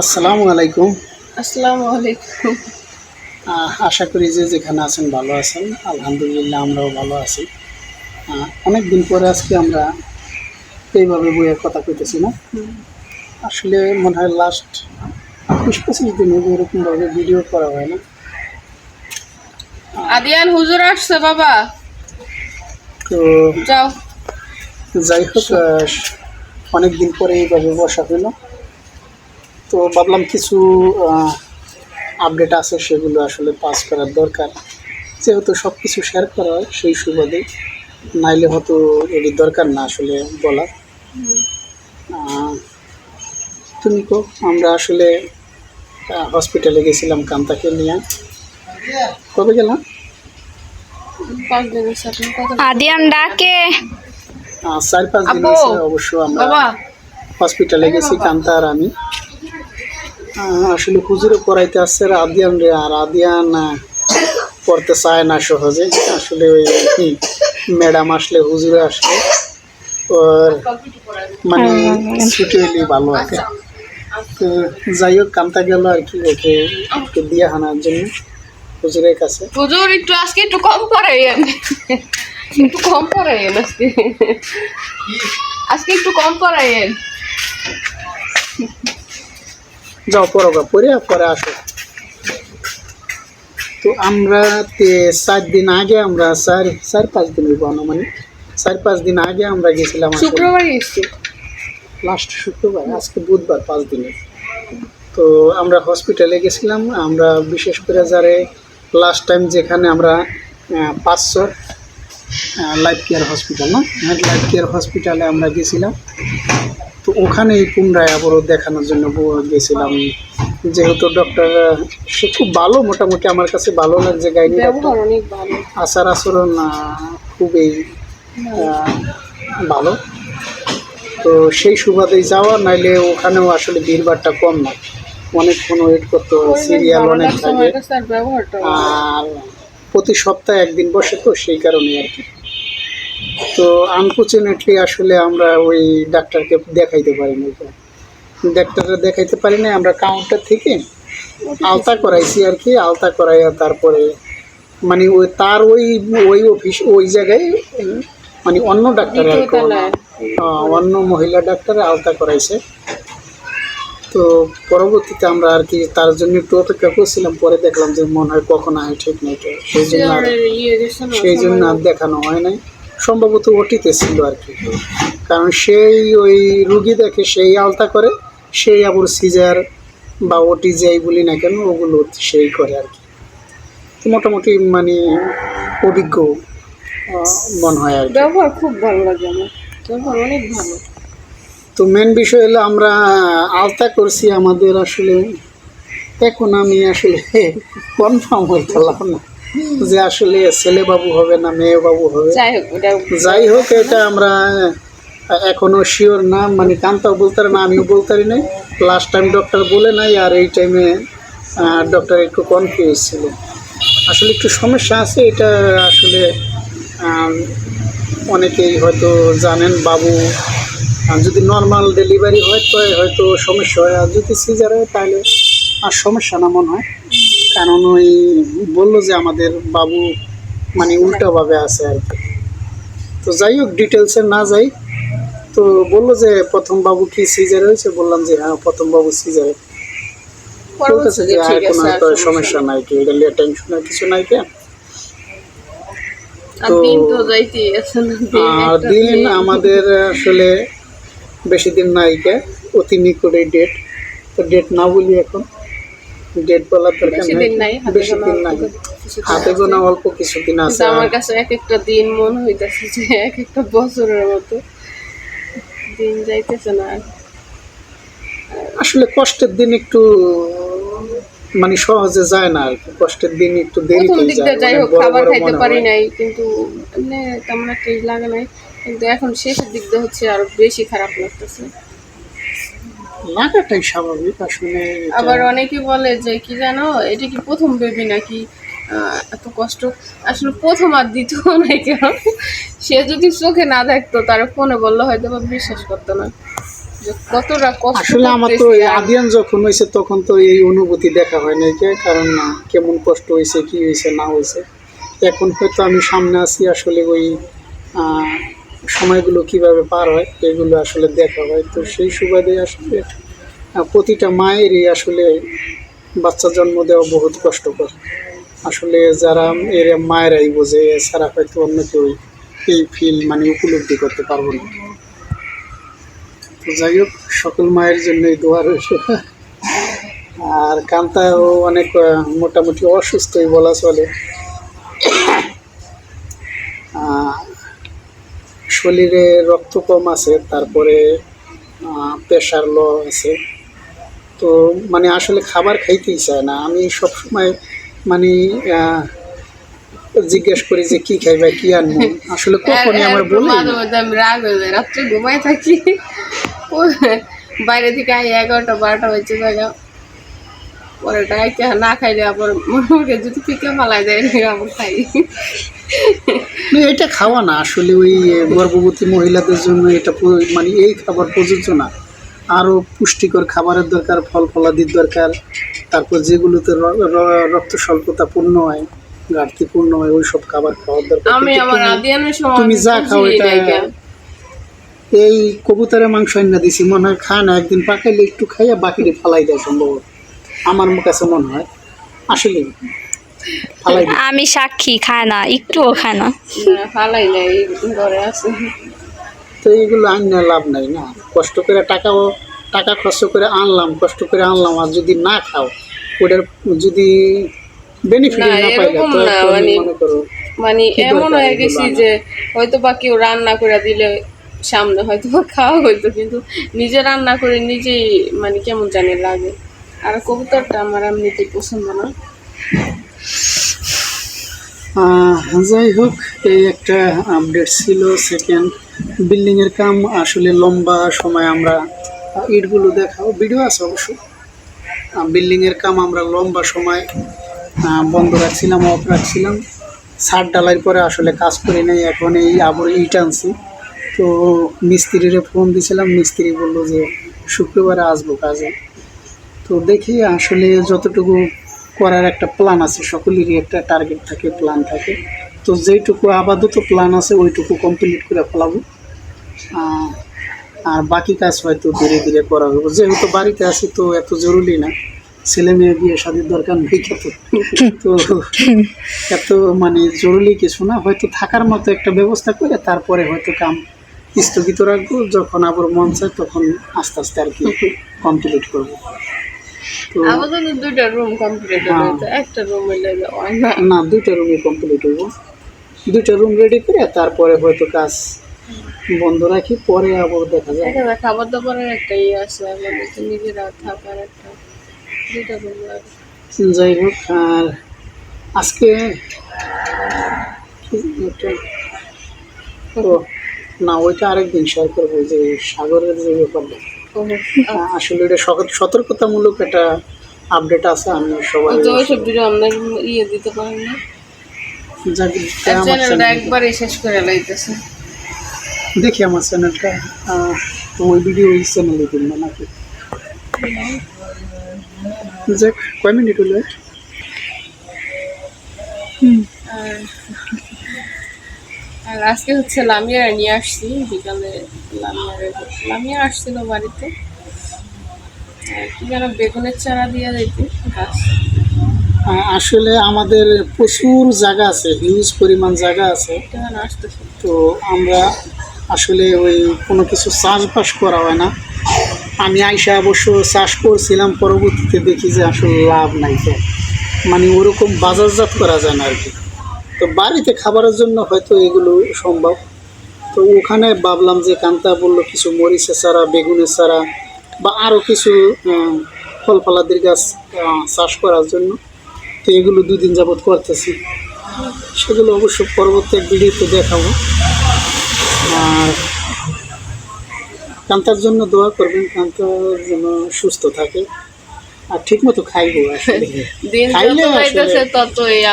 আসসালামু আলাইকুম। আসসালামু আলাইকুম। আশা করি যে যেখানে আছেন ভালো আছেন। আলহামদুলিল্লাহ আমরাও ভালো আছি। অনেক দিন পরে আজকে আমরা এইভাবে বইয়ের কথা কইতেছি না? আসলে মনে হয় লাস্ট বিশ পঁচিশ দিন হবে এরকমভাবে ভিডিও করা হয় না। আদিয়ান হুজুর আসছে বাবা। তো যাও। যাই হোক অনেক দিন পরে এইভাবে বসা হইল তো ভাবলাম কিছু আপডেট আছে সেগুলো আসলে পাস করার দরকার। যেহেতু সব কিছু শেয়ার করা হয় সেই সুবাদে নাইলে হয়তো এটি দরকার না আসলে বলার। আহ, তুমি তো আমরা আসলে হসপিটালে গেছিলাম কান্তাকে নিয়ে। কবে গেলাম? আদিয়ান ডাকে। চার পাঁচ দিন অবশ্য আমরা হসপিটালে গেছি কান্তা আর আমি। আসলে হুজুরে পড়াইতে আসছে আর আদিয়ান রে আর আদিয়ান পড়তে চায় না সহজে। আসলে ওই ম্যাডাম আসলে হুজুরে আসলে ওর মানে ছুটি হইলেই ভালো আর কি। তো যাই হোক কান্তা গেল আর কি ওকে ওকে দিয়ে আনার জন্য হুজুরের কাছে। হুজুর একটু আজকে একটু কম পড়াইয়েন একটু কম পড়াইয়েন আজকে। আজকে একটু কম পড়াইয়েন যাও পড়ো গা, পড়ে পরে আসো। তো আমরা তে- চার দিন আগে আমরা চার চার পাঁচ দিন হইব মানে চার পাঁচ দিন আগে আমরা গেছিলাম শুক্রবার এসছি লাস্ট শুক্রবার আজকে বুধবার পাঁচ দিনের। তো আমরা হসপিটালে গেছিলাম আমরা বিশেষ করে যারে লাস্ট টাইম যেখানে আমরা পাঁচশো লাইফ কেয়ার হসপিটাল না? লাইফ কেয়ার হসপিটালে আমরা গেছিলাম। তো ওখানেই পুনরায় আবারও দেখানোর জন্য গেছিলাম। যেহেতু ডক্টর সে খুব ভালো মোটামুটি আমার কাছে ভালো লাগছে ভালো। আচার আচরণ খুবই ভালো। তো সেই সুবাদেই যাওয়া নাইলে ওখানেও আসলে ভিড়ভাড়টা কম না। অনেকক্ষণ ওয়েট করতে সিরিয়াল অনেক থাকে আর প্রতি সপ্তাহে একদিন বসে তো সেই কারণে আর কি। তো আনফর্চুনেটলি আসলে আমরা ওই ডাক্তারকে দেখাইতে পারি না ডাক্তাররা দেখাইতে পারি না আমরা কাউন্টার থেকে আলতা করাইছি আর কি, আলতা করাইয়া তারপরে মানে ওই তার ওই ওই অফিস ওই জায়গায় মানে অন্য ডাক্তার অন্য মহিলা ডাক্তার আলতা করাইছে। তো পরবর্তীতে আমরা আর কি তার জন্য একটু অপেক্ষা করছিলাম পরে দেখলাম যে মনে হয় কখন আয় ঠিক নেই তো সেই জন্য আর সেই জন্য আর দেখানো হয় নাই। সম্ভবত ওটিতে ছিল আর কি। কারণ সেই ওই রুগী দেখে সেই আলতা করে সেই আবার সিজার বা ওটি যাই বলি না কেন ওগুলো সেই করে আর কি। মোটামুটি মানে অভিজ্ঞ মনে হয় আর কি। ব্যবহার খুব ভালো লাগে আমার। ব্যবহার অনেক ভালো। তো মেন বিষয় হলো আমরা আলতা করছি আমাদের আসলে। এখন আমি আসলে কনফার্ম হইতে পারলাম না যে আসলে ছেলে বাবু হবে না মেয়ে বাবু হবে। যাই হোক এটা আমরা এখনও শিওর না মানে কান্তাও বলতে পারে না আমিও বলতে পারি নাই। লাস্ট টাইম ডক্টর বলে নাই আর এই টাইমে ডক্টর একটু কনফিউজ ছিল। আসলে একটু সমস্যা আছে এটা আসলে অনেকেই হয়তো জানেন বাবু আর যদি নর্মাল ডেলিভারি হয় তো হয়তো সমস্যা হয়। আর যদি সিজার হয় তাহলে আর সমস্যা না মনে হয়। কারণ ওই বলল যে আমাদের বাবু মানে উল্টাভাবে আছে আর কি। তো যাই হোক ডিটেলসে না যাই তো বলল যে প্রথম বাবু কি সিজার হয়েছে? বললাম যে হ্যাঁ প্রথম বাবু সিজার বলতেছে যে হ্যাঁ কোনো সমস্যা নাই। কি এটা টেনশনের কিছু নাই কে আর দিন তো যাইতে আছে না দিন আর দিন দিন। আমাদের আসলে বেশি দিন নাই কে অতি নিকটে ডেট তো ডেট না বলি এখন। ডেট বলার দরকার বেশি নাই। দিন বেশি দিন নাই। কিছু দিন হাতে। গোনা অল্প কিছুদিন আছে। আমার কাছে এক একটা দিন মনে হইতেছে যে এক একটা বছরের মতো। দিন যাইতেছে না আসলে কষ্টের দিন একটু মানে সহজে যায় না আর কি। কষ্টের দিন একটু দেরিতে যায়। যাই হোক খাবার খাইতে পারি নাই কিন্তু মানে তেমন একটা লাগে নাই। কিন্তু এখন শেষের দিক দিয়ে হচ্ছে আরও বেশি খারাপ লাগতেছে। লাগাটাই স্বাভাবিক আসলে আবার অনেকে বলে যে কি জানো এটা কি প্রথম বেবি নাকি এত কষ্ট? আসলে প্রথম আর দ্বিতীয় নাই কেন? সে যদি চোখে না দেখতো তার ফোনে বললে হয়তো বা বিশ্বাস করতো না। যে কতটা কষ্ট আসলে আমার তো আদিয়ান যখন হয়েছে তখন তো এই অনুভূতি দেখা হয় নাই কে কারণ না কেমন কষ্ট হয়েছে কি হয়েছে না হয়েছে। এখন হয়তো আমি সামনে আছি আসলে ওই সময়গুলো কীভাবে পার হয়, এগুলো আসলে দেখা হয়। তো সেই সুবাদে আসলে প্রতিটা মায়েরই আসলে বাচ্চা জন্ম দেওয়া বহুত কষ্টকর। আসলে যারা এর মায়েরাই বোঝে, এছাড়া হয়তো অন্য কেউ এই ফিল মানে উপলব্ধি করতে পারব না। তো যাই হোক, সকল মায়ের জন্যই দোয়া রয়েছে আর কান্তাও অনেক মোটামুটি অসুস্থই বলা চলে। শরীরে রক্ত কম আছে তারপরে প্রেশার ল আছে। তো মানে আসলে খাবার খাইতেই চায় না। আমি সবসময় মানে জিজ্ঞেস করি যে কি খাইবা কি আনব? আসলে কখনই আমার আর বলি রাগ হয়ে যায় রাত্রে ঘুমাই থাকি। ও বাইরে থেকে এগারোটা বারোটা হয়েছে জায়গা। পরে ডাইকে না খাইলে আবার মুখে যদি পিকে ফালাই দেয় আবার খাই। এটা খাওয়া না আসলে ওই গর্ভবতী মহিলাদের জন্য এটা মানে এই খাবার প্রযোজ্য না। আরও পুষ্টিকর খাবারের দরকার ফল ফলাদির দরকার তারপর যেগুলোতে রক্ত স্বল্পতা পূর্ণ হয় ঘাটতি পূর্ণ হয় ওই সব খাবার খাওয়ার দরকার। তুমি- যা খাও এটা এই কবুতরের মাংস না দিছি মনে হয় খায় না একদিন পাকাইলে একটু খাইয়া বাকিটা ফালাই দেয় সম্ভবত। আমার কাছে মনে হয়। আসলে আমি সাক্ষী খায় না একটুও খায় না। না, ফালাই নাই ঘরে আছে। তো এগুলো আনলে লাভ নাই না। কষ্ট করে টাকাও টাকা খরচ করে আনলাম কষ্ট করে আনলাম আর যদি না খাও ওটার যদি বেনিফিট না, না পাইলে মানে- মনে করো মানে এমন হয়ে গেছি যে হয়তো বা কেউ রান্না করে দিলে সামনে হয়তো বা খাওয়া হইতো কিন্তু নিজে রান্না করে নিজেই মানে কেমন জানি লাগে। আর কবুতরটা আমার এমনিতে পছন্দ না। যাই হোক, এই একটা আপডেট ছিল সেকেন্ড বিল্ডিংয়ের কাম। আসলে লম্বা সময় আমরা ইটগুলো দেখাও ভিডিও আছে অবশ্য। বিল্ডিংয়ের কাম আমরা লম্বা সময় বন্ধ রাখছিলাম অফ রাখছিলাম। ছাদ ডালার পরে আসলে কাজ করি নাই, এখন এই আবার ইট আনছি। তো মিস্ত্রিরে ফোন দিছিলাম, মিস্ত্রি বলল যে শুক্রবারে আসব কাজে। তো দেখি আসলে যতটুকু করার একটা প্ল্যান আছে, সকলেরই একটা টার্গেট থাকে প্ল্যান থাকে। তো যেইটুকু আপাতত প্ল্যান আছে, ওইটুকু কমপ্লিট করে ফেলাবো। আর বাকি কাজ হয়তো ধীরে ধীরে করা হবে যেহেতু বাড়িতে আছি তো এত জরুরি না, ছেলে মেয়ে বিয়ে শাদির দরকার নেই তো। এত মানে জরুরি কিছু না, হয়তো থাকার মতো একটা ব্যবস্থা করে তারপরে হয়তো কাম স্থগিত রাখব। যখন আবার মন চায় তখন আস্তে আস্তে আর কি কমপ্লিট করব। আপাতত দুইটা রুম কমপ্লিট হ্যাঁ। হয়েছে একটা রুম না দুইটা রুমই কমপ্লিট হইব দুইটা রুম রেডি করে তারপরে হয়তো কাজ বন্ধ রাখি পরে আবার দেখা যায় খাবার দাবারের একটা ইয়ে আছে আমাদের নিজেরা থাকার একটা দুইটা রুম লাগে। যাই হোক আর আজকে না ওইটা আরেকদিন শেয়ার করব যে সাগরের যে ব্যাপারটা। আসলে এটা সত- সতর্কতামূলক একটা আপডেট আছে আমি সবাই তো ওইসব ভিডিও আপনার ইয়ে দিতে পারেন না। চ্যানেলটা একবারে শেষ করে লাইতেছে। দেখি আমার চ্যানেলটা তো ওই ভিডিও ওই চ্যানেলে দিন না নাকি? যাক কয় মিনিট হলো? আর আর আজকে হচ্ছে লামিয়া নিয়ে আসছি বিকালে লামিয়ারে লামিয়া আসছিল বাড়িতে। কি যেন বেগুনের চারা দিয়ে দিতে গাছ। আসলে আমাদের প্রচুর জায়গা আছে হিউজ পরিমাণ জায়গা আছে। তো আমরা আসলে ওই কোনো কিছু চাষবাস করা হয় না। আমি আইসা অবশ্য চাষ করছিলাম পরবর্তীতে দেখি যে আসলে লাভ নাই তো। মানে ওরকম বাজারজাত করা যায় না আর কি। তো বাড়িতে খাবারের জন্য হয়তো এগুলো সম্ভব। তো ওখানে ভাবলাম যে কান্তা বলল কিছু মরিচের চারা, বেগুনের চারা বা আরও কিছু ফল ফলাদির গাছ চাষ করার জন্য। তো এগুলো দুদিন যাবৎ করতেছি। সেগুলো অবশ্য পরবর্তী ভিডিওতে দেখাবো। আর কান্তার জন্য দোয়া করবেন কান্তা যেন সুস্থ থাকে। আর ঠিক মতো খাইবো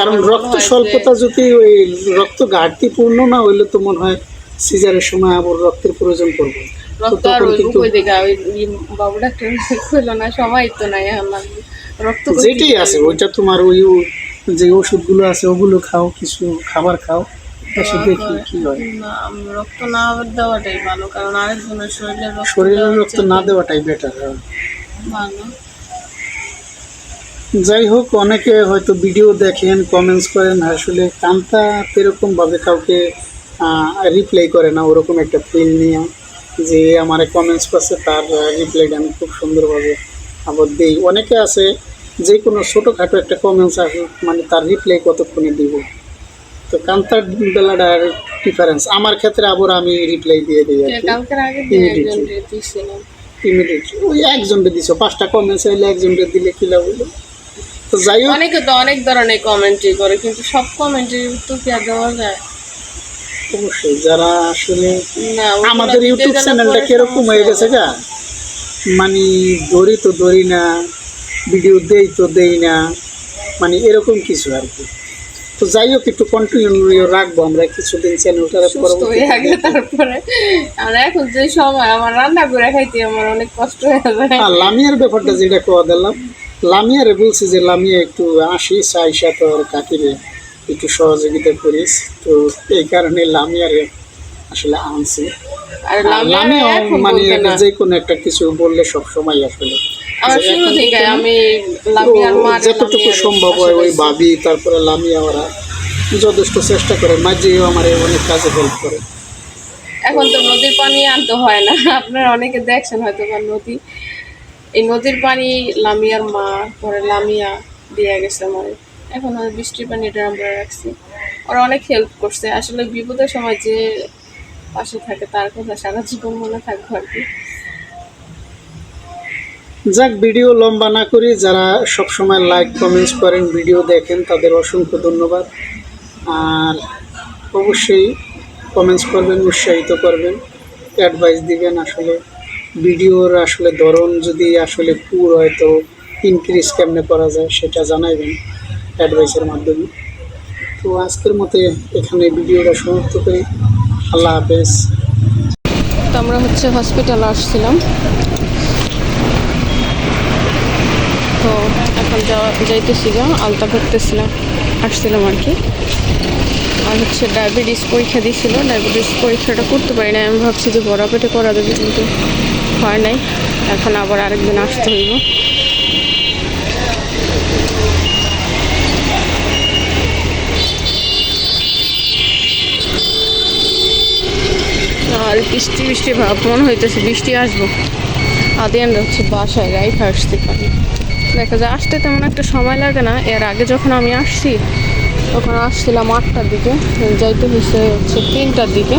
কারণ রক্ত স্বল্পতা যদি ওই রক্ত ঘাটতি পূর্ণ না হইলে তো মনে হয় সিজারের সময় আবার রক্তের প্রয়োজন পড়বে। যেটাই আছে? ওইটা তোমার ওই যে ওষুধগুলো আছে ওগুলো খাও কিছু খাবার খাও এসে দেখি কি হয়। না রক্ত না দেওয়াটাই ভালো কারণ আরেকজনের শরীরে রক্ত শরীরে রক্ত না দেওয়াটাই বেটার ভালো। যাই হোক অনেকে হয়তো ভিডিও দেখেন কমেন্টস করেন আসলে কান্তা এরকম ভাবে কাউকে রিপ্লাই করে না ওরকম একটা ফিল নিয়ে যে আমার কমেন্টস করছে তার রিপ্লাইটা আমি খুব সুন্দরভাবে আবার দিই। অনেকে আছে যে কোনো ছোটোখাটো একটা কমেন্টস আসে মানে তার রিপ্লাই কতক্ষণে দিব? তো কান্তার বেলাটার ডিফারেন্স আমার ক্ষেত্রে আবার আমি রিপ্লাই দিয়ে দিই আর কি. একজন ইমিডিয়েটলি ওই একজনকে দিছো পাঁচটা কমেন্টস এলে একজনকে দিলে কি লাভ হলো? তো যাই হোক। অনেকে তো অনেক ধরনের কমেন্ট্রি করে কিন্তু সব কমেন্টের উত্তর কি আর দেওয়া যায়? অবশ্যই যারা আসলে আমাদের ইউটিউব চ্যানেলটা কীরকম হয়ে গেছে গা? মানে ধরি তো ধরি না ভিডিও দেই তো দেই না মানে এরকম কিছু আর কি। তো যাই হোক একটু কন্টিনিউ রাখব আমরা কিছুদিন চ্যানেলটা তারপরে। আর এখন যে সময় আমার রান্না করে খাইতে আমার অনেক কষ্ট হয়ে যায়। আর লামিয়ার ব্যাপারটা যেটা কওয়া দিলাম লামিয়ারে বলছি যে লামিয়া একটু আসি সাইসা তোর কাকিরে একটু সহযোগিতা করিস। তো এই কারণে লামিয়ারে আসলে আনছি। লামিয়া মানে যে কোনো একটা কিছু বললে সব সময় আসলে যতটুকু সম্ভব হয় ওই ভাবি তারপরে লামিয়া ওরা যথেষ্ট চেষ্টা করে মাঝেও আমার অনেক কাজে হেল্প করে। এখন তো নদীর পানি আনতে হয় না। আপনারা অনেকে দেখছেন হয়তো নদী। এই নদীর পানি লামিয়ার মা পরে লামিয়া দিয়ে গেছে আমার। এখন আর বৃষ্টির পানি এটা আমরা রাখছি। ওরা অনেক হেল্প করছে। আসলে বিপদের সময় যে পাশে থাকে তার কথা সারা জীবন মনে থাকব আর কি। যাক, ভিডিও লম্বা না করি, যারা সব সময় লাইক কমেন্টস করেন, ভিডিও দেখেন, তাদের অসংখ্য ধন্যবাদ। আর অবশ্যই কমেন্টস করবেন, উৎসাহিত করবেন অ্যাডভাইস দিবেন আসলে। ভিডিওর আসলে ধরন যদি আসলে পুর হয় তো ইনক্রিজ কেমনে করা যায় সেটা জানাইবেন অ্যাডভাইসের মাধ্যমে। তো আজকের মতে এখানে ভিডিওটা সমাপ্ত করি। আল্লাহ হাফেজ। তো আমরা হচ্ছে হসপিটালে আসছিলাম। তো এখন যাওয়া যাইতেছি যা আলতা করতেছিলাম, আসছিলাম আর কি। আর হচ্ছে ডায়াবেটিস পরীক্ষা দিয়েছিল ডায়াবেটিস পরীক্ষাটা করতে পারি না আমি ভাবছি যে বড় পেটে করা দেবে কিন্তু হয় নাই। এখন আবার আরেকদিন আসতে হইব। আর বৃষ্টি বৃষ্টি ভাব, মনে হইতেছে বৃষ্টি আসব। আদি আমরা হচ্ছে বাসায় রাইখে আসতে পারি। দেখা যায়, আসতে তেমন একটা সময় লাগে না। এর আগে যখন আমি আসছি, তখন আসছিলাম আটটার দিকে, যাইতে হয়েছে হচ্ছে তিনটার দিকে।